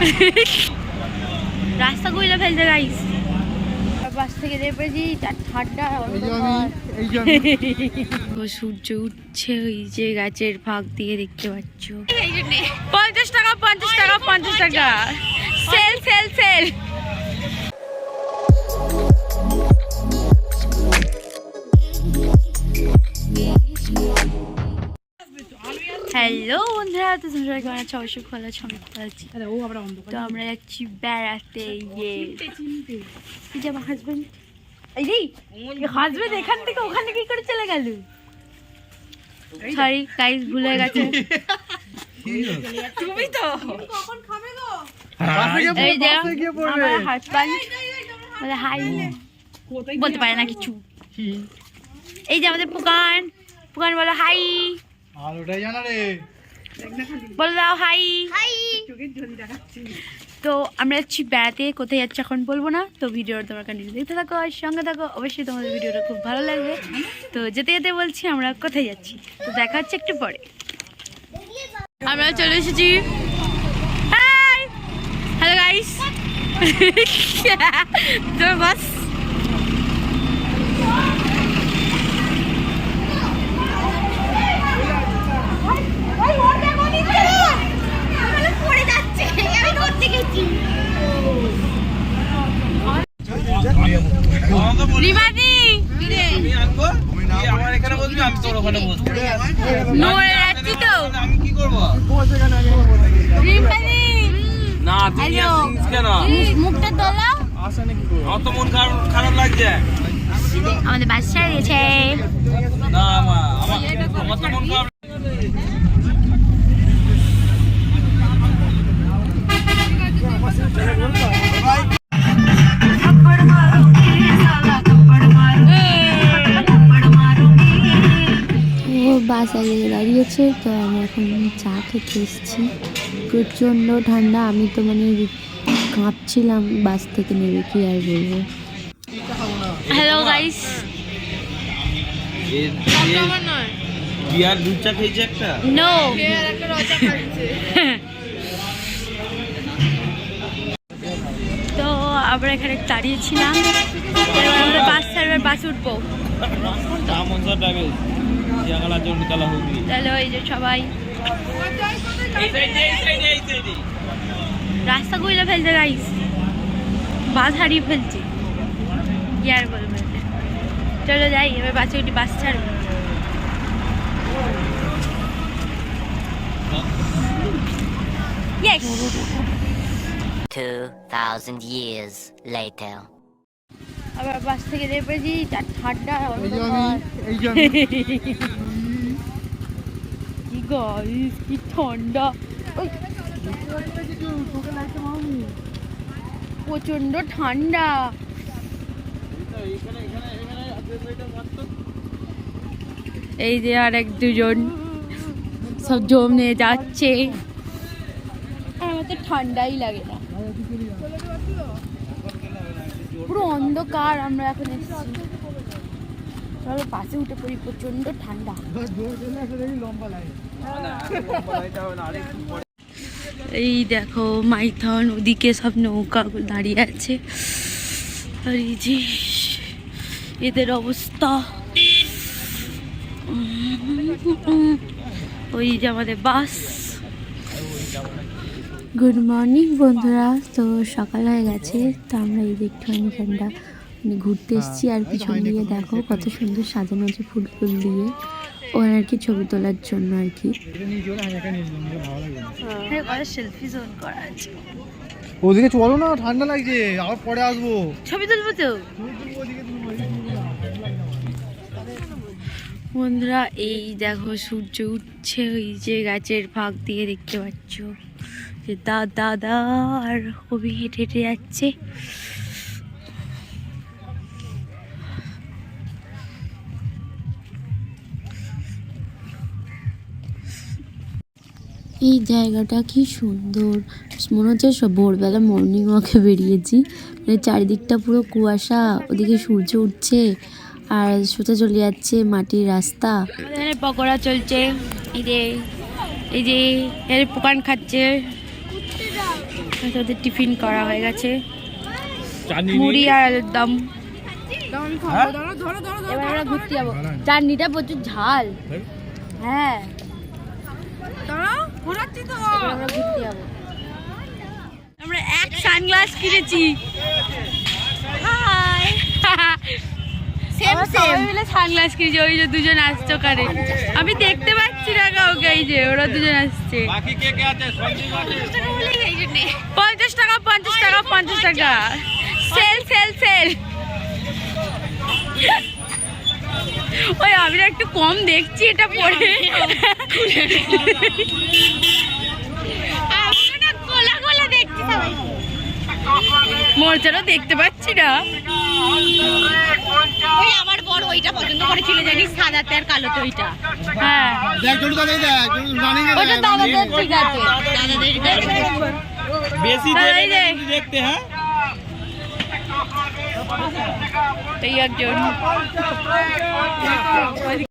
রাস্তা কইলে ফেলতে গাইস পাশ থেকে ঠান্ডা এই যে আমি ও সূর্য উঠছে ওই যে গাছের ফাঁক দিয়ে দেখতে পাচ্ছ। পঞ্চাশ টাকা পঞ্চাশ টাকা পঞ্চাশ টাকা। সেল সেল সেল হ্যালো বন্ধুরা তো তোমরা কেমন আছো? অবশ্যই ভালো আছো আমি ভালো আছি। তো আমরা যাচ্ছি বেড়াতে ইয়ে। এই যে আমার হাজবেন্ড এই রে হাজবেন্ড এখান থেকে ওখানে কি করে চলে গেল? সরি গাইস ভুলে গেছে। তুমি তো। বাসে গিয়ে এই যে গিয়ে পড়বে। আমার হাজবেন্ড বলে হাই বলতে পারে না কিছু। এই যে আমাদের পুকান পুকান বলো হাই আর ওটাই জানা রে। বলে দাও হাই তো আমরা যাচ্ছি বেড়াতে কোথায় যাচ্ছি এখন বলব না। তো ভিডিওটা তোমার কন্টিনিউ দেখতে থাকো আর সঙ্গে থাকো। অবশ্যই তোমাদের ভিডিওটা খুব ভালো লাগবে। তো যেতে যেতে বলছি আমরা কোথায় যাচ্ছি? তো দেখা হচ্ছে একটু পরে। আমরা চলে এসেছি। হ্যালো গাইস তো বাস রিমাদি আমার এখানে বসবি আমি তোর ওখানে বসবো নোয়ে যাচ্ছি তো আমি কি করব রিমাদি না হ্যালো। কেন? মুখটা তোলো। আমার মন খারাপ খারাপ লাগছে? আমাদের বাচ্চা গেছে না আমার আমার আমার তো মন খারাপ বাস আগে দাঁড়িয়েছে তো আমি এখন চা খেতে এসেছি। প্রচণ্ড ঠান্ডা আমি তো মানে কাঁপছিলাম বাস থেকে নেবে কি আর বলব। হ্যালো গাইস বিয়ার দুধ চা খেয়েছে একটা? নো তো আমরা এখানে দাঁড়িয়েছিলাম এবার আমরা বাস সার্ভার বাস উঠবো। মনসা ট্রাভেল জিয়াগালা চন্ডিতলা হুগলি তাহলে ওই যে সবাই রাস্তা কইলে ফেলতে গাইস বাস হারিয়ে ফেলছে। কি আর বলব চলো যাই এবার বাসে উঠি বাস ছাড়বো Yes! 2,000 years later. আবার বাস থেকে নেমেছি তার ঠান্ডা কি গাইস কি ঠান্ডা। প্রচণ্ড ঠান্ডা। এই যে আর এক দুজন সব জমে যাচ্ছে। আমার তো ঠান্ডাই লাগে না। পুরো অন্ধকার, আমরা এখন এসেছি। চলো পাশে উঠে পড়ি প্রচণ্ড ঠান্ডা। এই দেখো, মাইথন, ওদিকে সব নৌকা দাঁড়িয়ে আছে। আর এই এদের অবস্থা। ওই যে আমাদের বাস। গুড মর্নিং বন্ধুরা। তো সকাল হয়ে গেছে তো আমরা এই যে একটুখানি ঠান্ডা মানে ঘুরতে এসেছি আর পিছন দিয়ে দেখো কত সুন্দর সাজানো আছে ফুল ফুল দিয়ে। ওখানে আর কি ছবি তোলার জন্য আর কি। আছে। ওদিকে চলো না ঠান্ডা লাগছে আবার পরে আসব। ছবি তুলবো তো? তুমি তুমি ওদিকে তুমি ওদিকে তুমি না। বন্ধুরা এই দেখো সূর্য উঠছে ওই যে গাছের ফাঁক দিয়ে দেখতে পাচ্ছ। যে দাদা দাদা আর কবি হেঁটে হেঁটে যাচ্ছে। এই জায়গাটা কি সুন্দর। মনে হচ্ছে সব ভোরবেলা মর্নিং ওয়াকে বেরিয়েছি। মানে চারিদিকটা পুরো কুয়াশা ওদিকে সূর্য উঠছে আর সোজা চলে যাচ্ছে মাটির রাস্তা। পকোড়া চলছে এই যে এই যে এর পোকান খাচ্ছে। ওদের টিফিন করা হয়ে গেছে। মুড়ি আর আলুর দম হ্যাঁ? এবার আমরা ঘুরতে যাব। চাটনিটা প্রচুর ঝাল। হ্যাঁ। আমরা ঘুরতে যাব। আমরা এক সানগ্লাস কিনেছি। হাই। সেম সেম মিলে সানগ্লাস কিনেছি ওই যে দুজন আসছে ওখানে। আমি দেখতে পাচ্ছি না কাউকে এই যে ওরা দুজন আসছে। বাকি কে কে আছে? সঞ্জীব আছে। পঞ্চাশ টাকা পঞ্চাশ টাকা পঞ্চাশ টাকা। Sale sale sale. ওই আমি একটু কম দেখছি এটা পরে। মোর্চাটা দেখতে পাচ্ছি না। ওই আমার বড় ওইটা পছন্দ করেছিল জানিস? সাদাতে আর কালোতে ওইটা। হ্যাঁ। দেখ ওটা দাদাদের ঠিক আছে। বেশি দাদা, দেবে এই না যে।